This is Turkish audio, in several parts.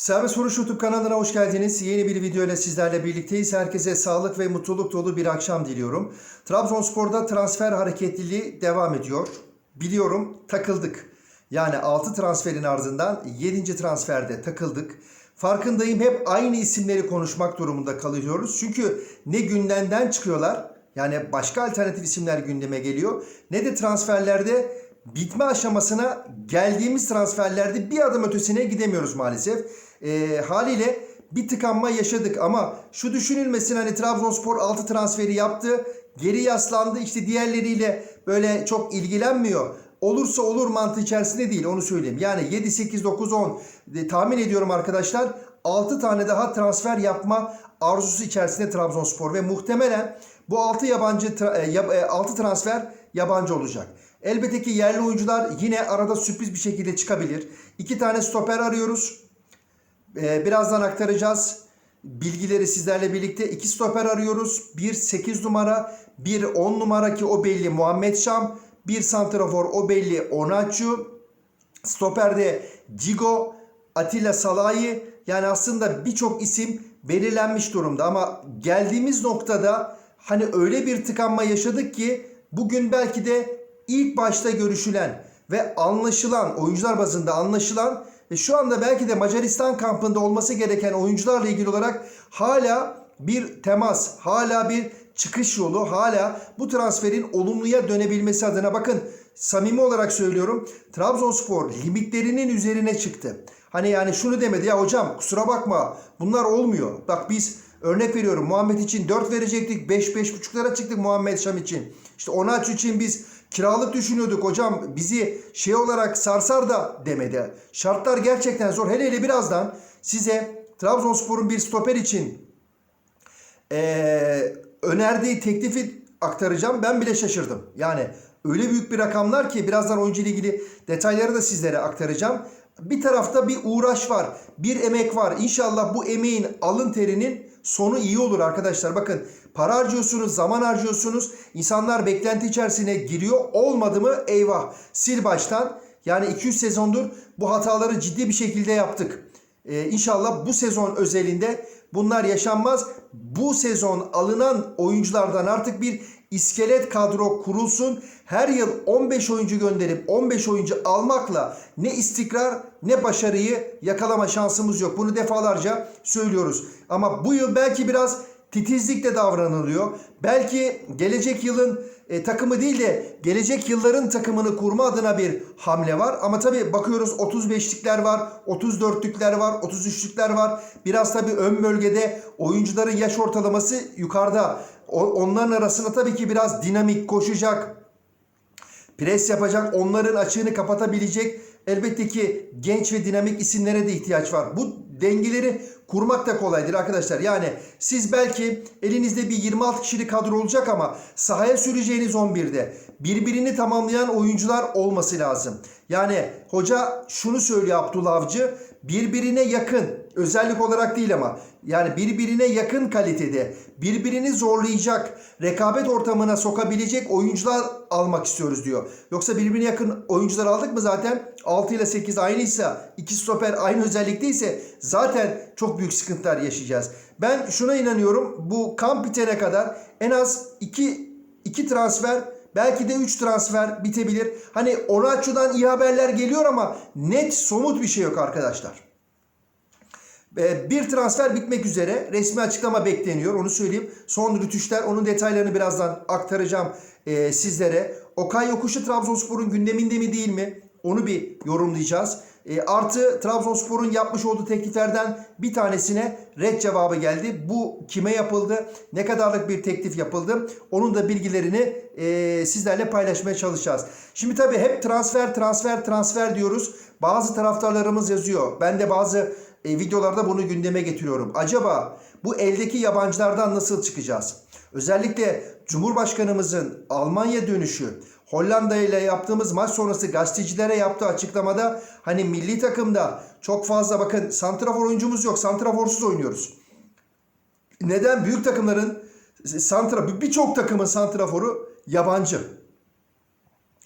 Serbest Vuruş YouTube kanalına hoş geldiniz. Yeni bir video ile sizlerle birlikteyiz. Herkese sağlık ve mutluluk dolu bir akşam diliyorum. Trabzonspor'da transfer hareketliliği devam ediyor. Biliyorum takıldık. Yani 6 transferin ardından 7. transferde takıldık. Farkındayım hep aynı isimleri konuşmak durumunda kalıyoruz. Çünkü ne gündemden çıkıyorlar yani başka alternatif isimler gündeme geliyor. Ne de transferlerde bitme aşamasına geldiğimiz transferlerde bir adım ötesine gidemiyoruz maalesef. Ee, haliyle bir tıkanma yaşadık ama şu düşünülmesin hani Trabzonspor 6 transferi yaptı. Geri yaslandı işte diğerleriyle böyle çok ilgilenmiyor. Olursa olur mantığı içerisinde değil onu söyleyeyim. Yani 7, 8, 9, 10 e, tahmin ediyorum arkadaşlar 6 tane daha transfer yapma arzusu içerisinde Trabzonspor ve muhtemelen bu 6 yabancı tra- e, yab- e, 6 transfer yabancı olacak. Elbette ki yerli oyuncular yine arada sürpriz bir şekilde çıkabilir. İki tane stoper arıyoruz. Ee, birazdan aktaracağız. Bilgileri sizlerle birlikte. iki stoper arıyoruz. Bir 8 numara, bir 10 numara ki o belli Muhammed Şam. Bir santrafor o belli Onaçu. Stoperde Cigo, Atilla Salahi. Yani aslında birçok isim belirlenmiş durumda ama geldiğimiz noktada hani öyle bir tıkanma yaşadık ki bugün belki de ilk başta görüşülen ve anlaşılan oyuncular bazında anlaşılan ve şu anda belki de Macaristan kampında olması gereken oyuncularla ilgili olarak hala bir temas, hala bir çıkış yolu, hala bu transferin olumluya dönebilmesi adına bakın samimi olarak söylüyorum Trabzonspor limitlerinin üzerine çıktı. Hani yani şunu demedi ya hocam kusura bakma bunlar olmuyor. Bak biz örnek veriyorum Muhammed için 4 verecektik 5 5.5'lara çıktık Muhammed Şam için. İşte Onaç için biz kiralık düşünüyorduk hocam bizi şey olarak sarsar da demedi. Şartlar gerçekten zor. Hele hele birazdan size Trabzonspor'un bir stoper için eee, önerdiği teklifi aktaracağım. Ben bile şaşırdım. Yani öyle büyük bir rakamlar ki birazdan oyuncu ile ilgili detayları da sizlere aktaracağım. Bir tarafta bir uğraş var, bir emek var. İnşallah bu emeğin, alın terinin sonu iyi olur arkadaşlar. Bakın para harcıyorsunuz, zaman harcıyorsunuz. İnsanlar beklenti içerisine giriyor. Olmadı mı eyvah sil baştan. Yani 200 sezondur bu hataları ciddi bir şekilde yaptık. Ee, inşallah bu sezon özelinde bunlar yaşanmaz. Bu sezon alınan oyunculardan artık bir iskelet kadro kurulsun. Her yıl 15 oyuncu gönderip 15 oyuncu almakla ne istikrar ne başarıyı yakalama şansımız yok. Bunu defalarca söylüyoruz. Ama bu yıl belki biraz titizlikle davranılıyor. Belki gelecek yılın e, takımı değil de gelecek yılların takımını kurma adına bir hamle var. Ama tabii bakıyoruz 35'likler var, 34'lükler var, 33'lükler var. Biraz tabii ön bölgede oyuncuların yaş ortalaması yukarıda. O, onların arasında tabii ki biraz dinamik koşacak, pres yapacak, onların açığını kapatabilecek elbette ki genç ve dinamik isimlere de ihtiyaç var. Bu dengeleri kurmak da kolaydır arkadaşlar. Yani siz belki elinizde bir 26 kişilik kadro olacak ama sahaya süreceğiniz 11'de birbirini tamamlayan oyuncular olması lazım. Yani hoca şunu söylüyor Abdullah Avcı birbirine yakın özellik olarak değil ama yani birbirine yakın kalitede birbirini zorlayacak rekabet ortamına sokabilecek oyuncular almak istiyoruz diyor. Yoksa birbirine yakın oyuncular aldık mı zaten 6 ile 8 aynıysa iki stoper aynı özellikteyse zaten çok büyük sıkıntılar yaşayacağız. Ben şuna inanıyorum bu kamp bitene kadar en az 2 2 transfer Belki de 3 transfer bitebilir. Hani Onaçu'dan iyi haberler geliyor ama net somut bir şey yok arkadaşlar. Ee, Bir transfer bitmek üzere. Resmi açıklama bekleniyor. Onu söyleyeyim. Son rütüşler. Onun detaylarını birazdan aktaracağım e, sizlere. Okay Yokuşu Trabzonspor'un gündeminde mi değil mi? Onu bir yorumlayacağız. E, artı Trabzonspor'un yapmış olduğu tekliflerden bir tanesine red cevabı geldi. Bu kime yapıldı? Ne kadarlık bir teklif yapıldı? Onun da bilgilerini e, sizlerle paylaşmaya çalışacağız. Şimdi tabii hep transfer transfer transfer diyoruz. Bazı taraftarlarımız yazıyor. Ben de bazı e, videolarda bunu gündeme getiriyorum. Acaba bu eldeki yabancılardan nasıl çıkacağız? Özellikle Cumhurbaşkanımızın Almanya dönüşü, Hollanda ile yaptığımız maç sonrası gazetecilere yaptığı açıklamada hani milli takımda çok fazla bakın santrafor oyuncumuz yok. Santraforsuz oynuyoruz. Neden? Büyük takımların santra birçok takımın santraforu yabancı.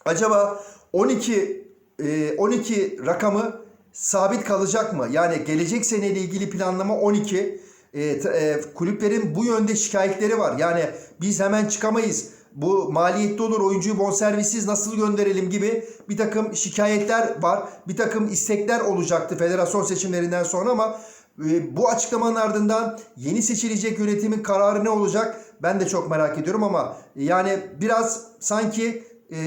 Acaba 12 e, 12 rakamı sabit kalacak mı? Yani gelecek seneyle ilgili planlama 12. E, e, kulüplerin bu yönde şikayetleri var. Yani biz hemen çıkamayız. Bu maliyetli olur oyuncuyu bonservissiz nasıl gönderelim gibi bir takım şikayetler var. Bir takım istekler olacaktı federasyon seçimlerinden sonra ama e, bu açıklamanın ardından yeni seçilecek yönetimin kararı ne olacak? Ben de çok merak ediyorum ama yani biraz sanki e,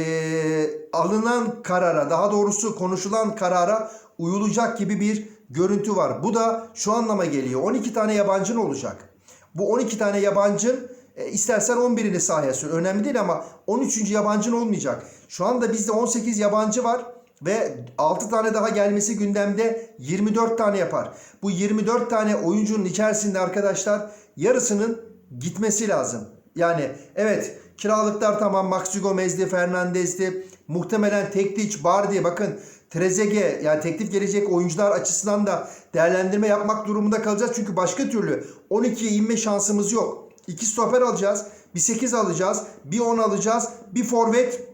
alınan karara daha doğrusu konuşulan karara uyulacak gibi bir görüntü var. Bu da şu anlama geliyor. 12 tane yabancın olacak. Bu 12 tane yabancın e, istersen 11'ini sahaya sür. Önemli değil ama 13. yabancın olmayacak. Şu anda bizde 18 yabancı var ve 6 tane daha gelmesi gündemde 24 tane yapar. Bu 24 tane oyuncunun içerisinde arkadaşlar yarısının gitmesi lazım. Yani evet kiralıklar tamam Maxi Gomez'di, Fernandez'di. Muhtemelen Tekliç, Bardi bakın Trezeguet yani teklif gelecek oyuncular açısından da değerlendirme yapmak durumunda kalacağız. Çünkü başka türlü 12'ye inme şansımız yok. 2 stoper alacağız, bir 8 alacağız, bir 10 alacağız, bir forvet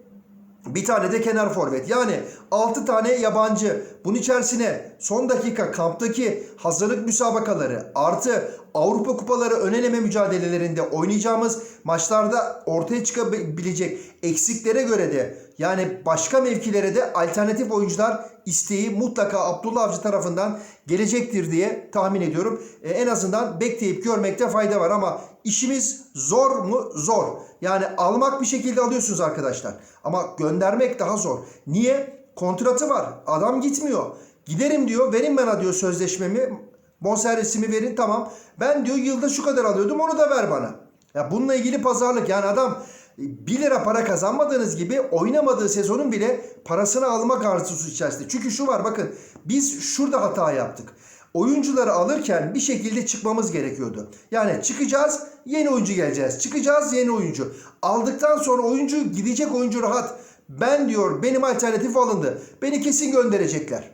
bir tane de kenar forvet. Yani 6 tane yabancı. Bunun içerisine son dakika kamptaki hazırlık müsabakaları artı Avrupa kupaları ön eleme mücadelelerinde oynayacağımız maçlarda ortaya çıkabilecek eksiklere göre de yani başka mevkilere de alternatif oyuncular isteği mutlaka Abdullah Avcı tarafından gelecektir diye tahmin ediyorum. E, en azından bekleyip görmekte fayda var ama işimiz zor mu? Zor. Yani almak bir şekilde alıyorsunuz arkadaşlar. Ama göndermek daha zor. Niye? Kontratı var. Adam gitmiyor. Giderim diyor. Verin bana diyor sözleşmemi. Bonservisimi verin tamam. Ben diyor yılda şu kadar alıyordum onu da ver bana. Ya bununla ilgili pazarlık yani adam 1 lira para kazanmadığınız gibi oynamadığı sezonun bile parasını almak arzusu içerisinde. Çünkü şu var bakın biz şurada hata yaptık. Oyuncuları alırken bir şekilde çıkmamız gerekiyordu. Yani çıkacağız yeni oyuncu geleceğiz. Çıkacağız yeni oyuncu. Aldıktan sonra oyuncu gidecek oyuncu rahat. Ben diyor benim alternatif alındı. Beni kesin gönderecekler.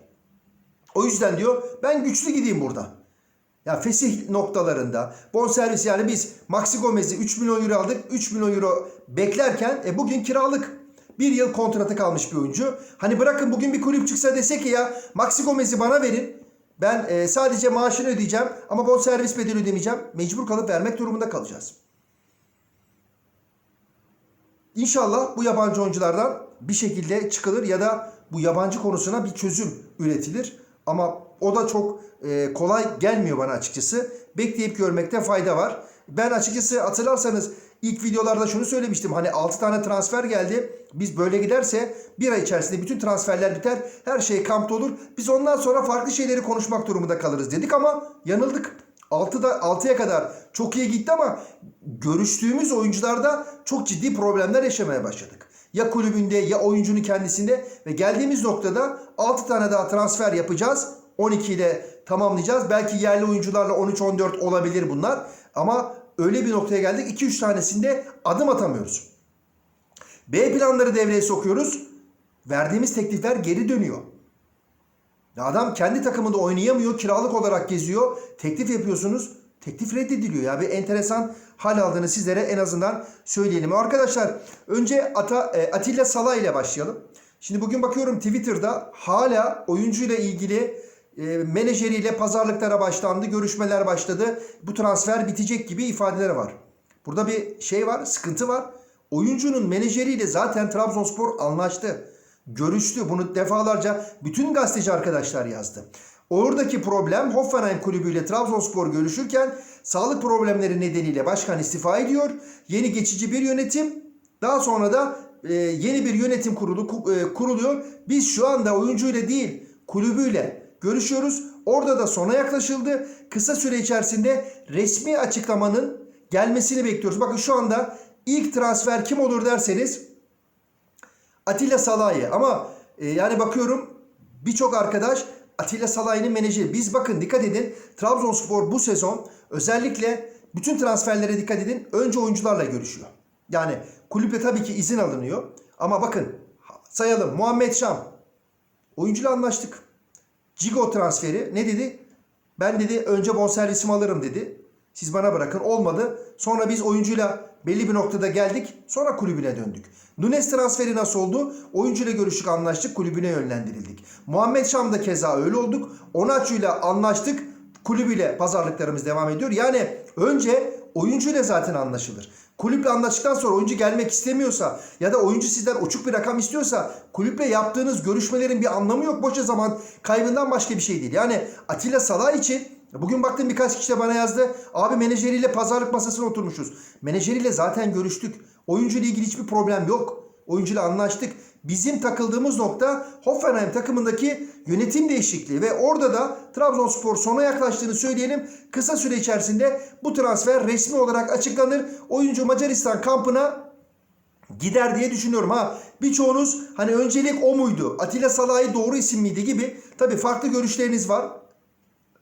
O yüzden diyor ben güçlü gideyim buradan. Ya fesih noktalarında bonservis yani biz Maxi Gomez'i 3 milyon euro aldık. 3 milyon euro beklerken e, bugün kiralık. Bir yıl kontratı kalmış bir oyuncu. Hani bırakın bugün bir kulüp çıksa dese ki ya Maxi Gomez'i bana verin. Ben e, sadece maaşını ödeyeceğim ama bonservis bedeli ödemeyeceğim. Mecbur kalıp vermek durumunda kalacağız. İnşallah bu yabancı oyunculardan bir şekilde çıkılır ya da bu yabancı konusuna bir çözüm üretilir. Ama o da çok e, kolay gelmiyor bana açıkçası. Bekleyip görmekte fayda var. Ben açıkçası hatırlarsanız ilk videolarda şunu söylemiştim. Hani 6 tane transfer geldi. Biz böyle giderse bir ay içerisinde bütün transferler biter. Her şey kampta olur. Biz ondan sonra farklı şeyleri konuşmak durumunda kalırız dedik ama yanıldık. 6'da 6'ya kadar çok iyi gitti ama görüştüğümüz oyuncularda çok ciddi problemler yaşamaya başladık. Ya kulübünde ya oyuncunun kendisinde ve geldiğimiz noktada 6 tane daha transfer yapacağız. 12 ile tamamlayacağız. Belki yerli oyuncularla 13-14 olabilir bunlar. Ama öyle bir noktaya geldik 2-3 tanesinde adım atamıyoruz. B planları devreye sokuyoruz. Verdiğimiz teklifler geri dönüyor. Adam kendi takımında oynayamıyor, kiralık olarak geziyor. Teklif yapıyorsunuz, teklif reddediliyor. Ya bir enteresan hal aldığını sizlere en azından söyleyelim. Arkadaşlar önce Ata, e, Atilla Sala ile başlayalım. Şimdi bugün bakıyorum Twitter'da hala oyuncuyla ilgili e, menajeriyle pazarlıklara başlandı, görüşmeler başladı. Bu transfer bitecek gibi ifadeler var. Burada bir şey var, sıkıntı var. Oyuncunun menajeriyle zaten Trabzonspor anlaştı. Görüştü. Bunu defalarca bütün gazeteci arkadaşlar yazdı. Oradaki problem Hoffenheim kulübüyle Trabzonspor görüşürken sağlık problemleri nedeniyle başkan istifa ediyor. Yeni geçici bir yönetim. Daha sonra da e, yeni bir yönetim kurulu ku- e, kuruluyor. Biz şu anda oyuncuyla değil kulübüyle görüşüyoruz. Orada da sona yaklaşıldı. Kısa süre içerisinde resmi açıklamanın gelmesini bekliyoruz. Bakın şu anda ilk transfer kim olur derseniz Atilla Salahi ama e, yani bakıyorum birçok arkadaş Atilla Salahi'nin menajeri. Biz bakın dikkat edin Trabzonspor bu sezon özellikle bütün transferlere dikkat edin. Önce oyuncularla görüşüyor. Yani kulüple tabii ki izin alınıyor. Ama bakın sayalım Muhammed Şam oyuncuyla anlaştık. Cigo transferi ne dedi? Ben dedi önce bonservisimi alırım dedi. Siz bana bırakın olmadı. Sonra biz oyuncuyla belli bir noktada geldik. Sonra kulübüne döndük. Nunes transferi nasıl oldu? Oyuncuyla görüştük anlaştık kulübüne yönlendirildik. Muhammed Şam'da keza öyle olduk. Onaçu'yla anlaştık. Kulübüyle pazarlıklarımız devam ediyor. Yani önce oyuncuyla zaten anlaşılır. Kulüple anlaştıktan sonra oyuncu gelmek istemiyorsa ya da oyuncu sizden uçuk bir rakam istiyorsa kulüple yaptığınız görüşmelerin bir anlamı yok. Boşa zaman kaybından başka bir şey değil. Yani Atilla Salah için bugün baktım birkaç kişi de bana yazdı. Abi menajeriyle pazarlık masasına oturmuşuz. Menajeriyle zaten görüştük. Oyuncuyla ilgili hiçbir problem yok. Oyuncuyla anlaştık. Bizim takıldığımız nokta Hoffenheim takımındaki yönetim değişikliği ve orada da Trabzonspor sona yaklaştığını söyleyelim. Kısa süre içerisinde bu transfer resmi olarak açıklanır. Oyuncu Macaristan kampına gider diye düşünüyorum ha. Birçoğunuz hani öncelik o muydu? Atilla Salahi doğru isim miydi gibi. Tabii farklı görüşleriniz var.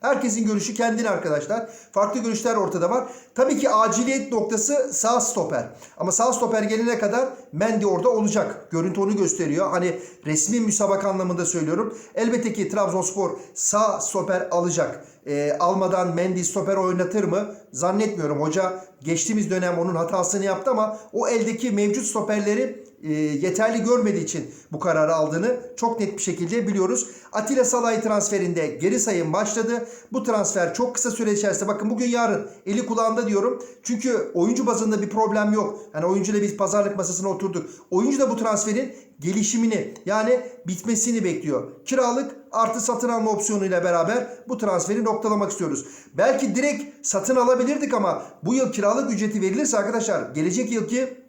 Herkesin görüşü kendine arkadaşlar. Farklı görüşler ortada var. Tabii ki aciliyet noktası sağ stoper. Ama sağ stoper gelene kadar Mendy orada olacak. Görüntü onu gösteriyor. Hani resmi müsabak anlamında söylüyorum. Elbette ki Trabzonspor sağ stoper alacak. Ee, almadan Mendy stoper oynatır mı? Zannetmiyorum. Hoca geçtiğimiz dönem onun hatasını yaptı ama o eldeki mevcut stoperleri e, yeterli görmediği için bu kararı aldığını çok net bir şekilde biliyoruz. Atilla Salah'ı transferinde geri sayım başladı. Bu transfer çok kısa süre içerisinde bakın bugün yarın eli kulağında diyorum. Çünkü oyuncu bazında bir problem yok. Yani oyuncuyla biz pazarlık masasına oturduk. Oyuncu da bu transferin gelişimini yani bitmesini bekliyor. Kiralık artı satın alma opsiyonuyla beraber bu transferi noktalamak istiyoruz. Belki direkt satın alabilirdik ama bu yıl kiralık ücreti verilirse arkadaşlar gelecek yılki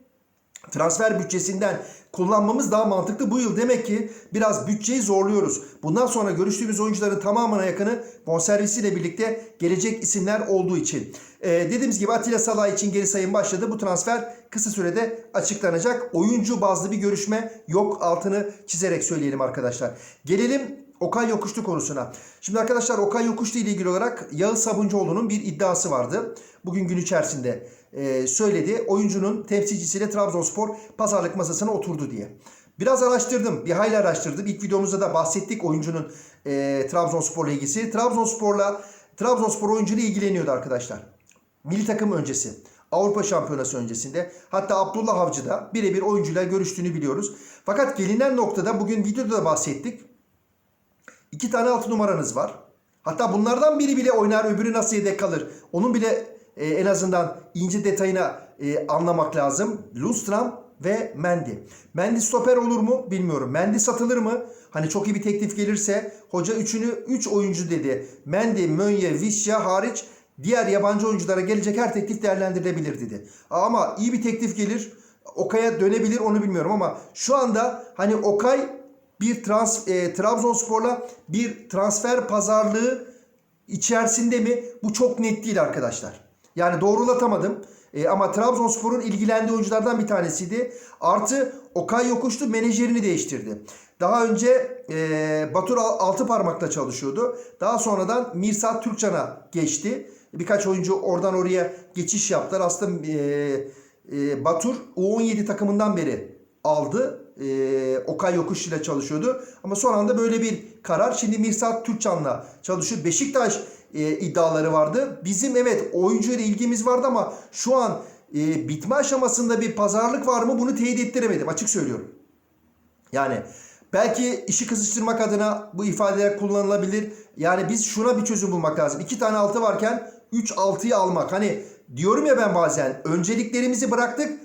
transfer bütçesinden kullanmamız daha mantıklı. Bu yıl demek ki biraz bütçeyi zorluyoruz. Bundan sonra görüştüğümüz oyuncuların tamamına yakını bonservisiyle birlikte gelecek isimler olduğu için. Ee, dediğimiz gibi Atilla Salah için geri sayım başladı. Bu transfer kısa sürede açıklanacak. Oyuncu bazlı bir görüşme yok. Altını çizerek söyleyelim arkadaşlar. Gelelim Okay Yokuşlu konusuna. Şimdi arkadaşlar Okay Yokuşlu ile ilgili olarak Yağız Sabuncuoğlu'nun bir iddiası vardı. Bugün gün içerisinde e, söyledi. Oyuncunun temsilcisiyle Trabzonspor pazarlık masasına oturdu diye. Biraz araştırdım. Bir hayli araştırdım. İlk videomuzda da bahsettik oyuncunun e, Trabzonspor'la ilgisi. Trabzonspor'la Trabzonspor oyuncuyla ilgileniyordu arkadaşlar. Milli takım öncesi. Avrupa Şampiyonası öncesinde. Hatta Abdullah Avcı da birebir oyuncuyla görüştüğünü biliyoruz. Fakat gelinen noktada bugün videoda da bahsettik. İki tane altı numaranız var. Hatta bunlardan biri bile oynar öbürü nasıl yedek kalır. Onun bile e, en azından ince detayına e, anlamak lazım. Lundstram ve Mendy. Mendy stoper olur mu bilmiyorum. Mendy satılır mı? Hani çok iyi bir teklif gelirse hoca üçünü 3 üç oyuncu dedi. Mendy, Mönye, Visca hariç diğer yabancı oyunculara gelecek her teklif değerlendirilebilir dedi. Ama iyi bir teklif gelir. Okay'a dönebilir onu bilmiyorum ama şu anda hani Okay bir trans, e, Trabzonspor'la bir transfer pazarlığı içerisinde mi? Bu çok net değil arkadaşlar. Yani doğrulatamadım. E, ama Trabzonspor'un ilgilendiği oyunculardan bir tanesiydi. Artı Okay Yokuşlu menajerini değiştirdi. Daha önce e, Batur altı parmakla çalışıyordu. Daha sonradan Mirsat Türkcan'a geçti. Birkaç oyuncu oradan oraya geçiş yaptılar. Aslında e, e, Batur U17 takımından beri aldı. Ee, Okay Yokuş ile çalışıyordu. Ama son anda böyle bir karar. Şimdi Mirsat Türkcan'la çalışıyor. Beşiktaş e, iddiaları vardı. Bizim evet oyuncu ilgimiz vardı ama şu an e, bitme aşamasında bir pazarlık var mı bunu teyit ettiremedim. Açık söylüyorum. Yani belki işi kızıştırmak adına bu ifadeler kullanılabilir. Yani biz şuna bir çözüm bulmak lazım. İki tane altı varken 3 altıyı almak. Hani diyorum ya ben bazen önceliklerimizi bıraktık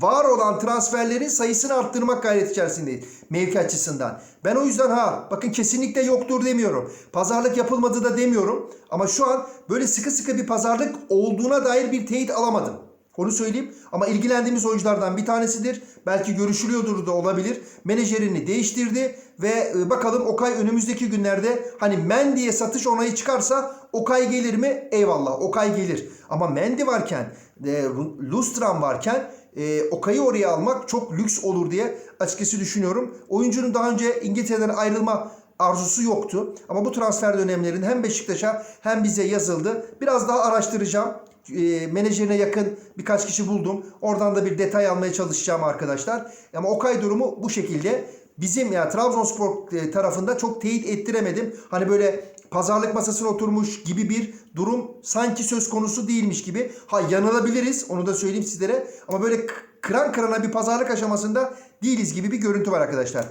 var olan transferlerin sayısını arttırmak gayret içerisindeyiz mevki açısından. Ben o yüzden ha bakın kesinlikle yoktur demiyorum. Pazarlık yapılmadı da demiyorum. Ama şu an böyle sıkı sıkı bir pazarlık olduğuna dair bir teyit alamadım. Onu söyleyeyim ama ilgilendiğimiz oyunculardan bir tanesidir. Belki görüşülüyordur da olabilir. Menajerini değiştirdi ve e, bakalım Okay önümüzdeki günlerde hani Mendy'ye satış onayı çıkarsa Okay gelir mi? Eyvallah Okay gelir. Ama Mendy varken, e, Lustram varken e, Okay'ı oraya almak çok lüks olur diye açıkçası düşünüyorum. Oyuncunun daha önce İngiltere'den ayrılma arzusu yoktu. Ama bu transfer dönemlerinde hem Beşiktaş'a hem bize yazıldı. Biraz daha araştıracağım. E, menajerine yakın birkaç kişi buldum. Oradan da bir detay almaya çalışacağım arkadaşlar. Ama Okay durumu bu şekilde. Bizim ya yani Trabzonspor tarafında çok teyit ettiremedim. Hani böyle pazarlık masasına oturmuş gibi bir durum sanki söz konusu değilmiş gibi. Ha yanılabiliriz onu da söyleyeyim sizlere ama böyle kıran kırana bir pazarlık aşamasında değiliz gibi bir görüntü var arkadaşlar.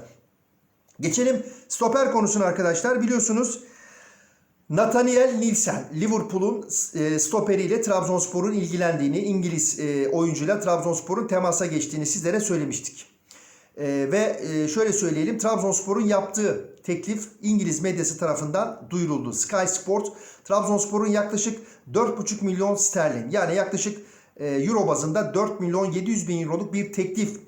Geçelim stoper konusuna arkadaşlar. Biliyorsunuz Nathaniel Nielsen Liverpool'un e, stoperiyle Trabzonspor'un ilgilendiğini, İngiliz e, oyuncuyla Trabzonspor'un temasa geçtiğini sizlere söylemiştik. E, ve e, şöyle söyleyelim Trabzonspor'un yaptığı teklif İngiliz medyası tarafından duyuruldu. Sky Sport Trabzonspor'un yaklaşık 4,5 milyon sterlin yani yaklaşık e, euro bazında 4 milyon 700 bin euroluk bir teklif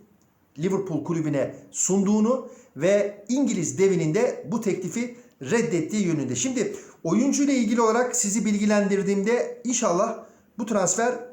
Liverpool kulübüne sunduğunu ve İngiliz devinin de bu teklifi reddettiği yönünde. Şimdi oyuncu ile ilgili olarak sizi bilgilendirdiğimde inşallah bu transfer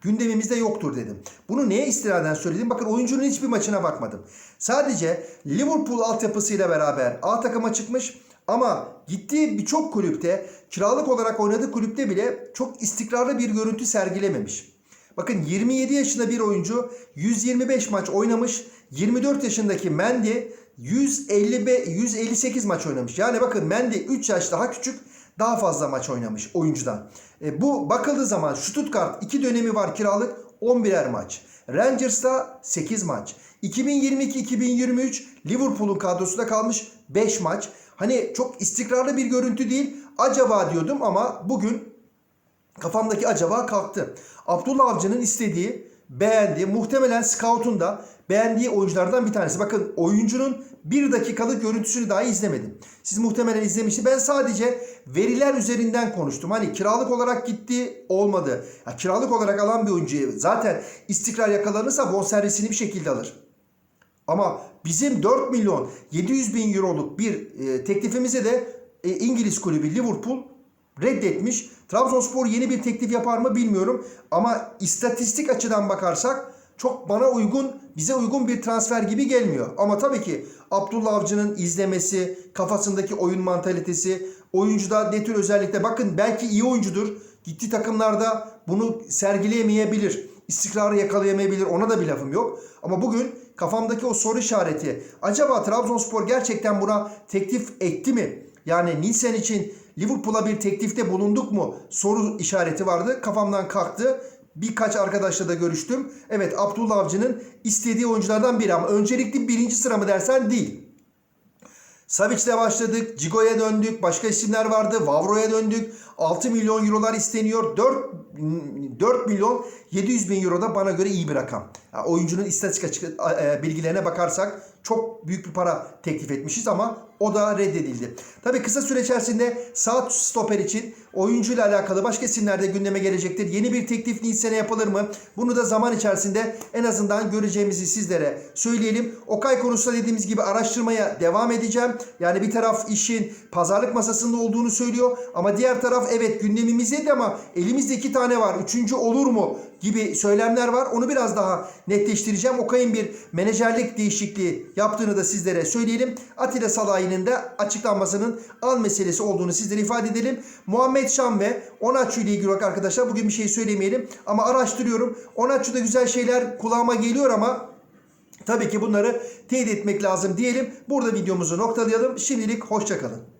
gündemimizde yoktur dedim. Bunu neye istinaden söyledim? Bakın oyuncunun hiçbir maçına bakmadım. Sadece Liverpool altyapısıyla beraber A takıma çıkmış ama gittiği birçok kulüpte kiralık olarak oynadığı kulüpte bile çok istikrarlı bir görüntü sergilememiş. Bakın 27 yaşında bir oyuncu 125 maç oynamış. 24 yaşındaki Mendy 155 158 maç oynamış. Yani bakın Mendy 3 yaş daha küçük daha fazla maç oynamış oyuncudan. E, bu bakıldığı zaman Stuttgart 2 dönemi var kiralık 11'er maç. Rangers'ta 8 maç. 2022-2023 Liverpool'un kadrosunda kalmış 5 maç. Hani çok istikrarlı bir görüntü değil. Acaba diyordum ama bugün kafamdaki acaba kalktı. Abdullah Avcı'nın istediği, beğendiği, muhtemelen scout'un da beğendiği oyunculardan bir tanesi. Bakın oyuncunun bir dakikalık görüntüsünü dahi izlemedim. Siz muhtemelen izlemiştiniz. Ben sadece veriler üzerinden konuştum. Hani kiralık olarak gitti olmadı. Ya, kiralık olarak alan bir oyuncuyu zaten istikrar yakalanırsa bonservisini bir şekilde alır. Ama bizim 4 milyon 700 bin euroluk bir e, teklifimize de e, İngiliz kulübü Liverpool reddetmiş. Trabzonspor yeni bir teklif yapar mı bilmiyorum. Ama istatistik açıdan bakarsak çok bana uygun, bize uygun bir transfer gibi gelmiyor. Ama tabii ki Abdullah Avcı'nın izlemesi, kafasındaki oyun mantalitesi, oyuncuda ne tür özellikle bakın belki iyi oyuncudur. Gitti takımlarda bunu sergileyemeyebilir. İstikrarı yakalayamayabilir. Ona da bir lafım yok. Ama bugün kafamdaki o soru işareti. Acaba Trabzonspor gerçekten buna teklif etti mi? Yani Nielsen için Liverpool'a bir teklifte bulunduk mu? Soru işareti vardı. Kafamdan kalktı. Birkaç arkadaşla da görüştüm. Evet Abdullah Avcı'nın istediği oyunculardan biri ama öncelikli birinci sıra mı dersen değil. Savic'le başladık. Cigo'ya döndük. Başka isimler vardı. Vavro'ya döndük. 6 milyon eurolar isteniyor. 4, 4 milyon 700 bin euro da bana göre iyi bir rakam. Yani oyuncunun istatistik e, bilgilerine bakarsak çok büyük bir para teklif etmişiz ama o da reddedildi. Tabii kısa süre içerisinde sağ stoper için oyuncuyla alakalı başka isimler de gündeme gelecektir. Yeni bir teklif Nisan'a yapılır mı? Bunu da zaman içerisinde en azından göreceğimizi sizlere söyleyelim. Okay konusunda dediğimiz gibi araştırmaya devam edeceğim. Yani bir taraf işin pazarlık masasında olduğunu söylüyor ama diğer evet gündemimizdeydi ama elimizde iki tane var. Üçüncü olur mu? gibi söylemler var. Onu biraz daha netleştireceğim. Okay'ın bir menajerlik değişikliği yaptığını da sizlere söyleyelim. Atilla Salahi'nin de açıklanmasının al meselesi olduğunu sizlere ifade edelim. Muhammed Şam ve Onaçu ile ilgili arkadaşlar bugün bir şey söylemeyelim. Ama araştırıyorum. Onaçu'da güzel şeyler kulağıma geliyor ama Tabii ki bunları teyit etmek lazım diyelim. Burada videomuzu noktalayalım. Şimdilik hoşçakalın.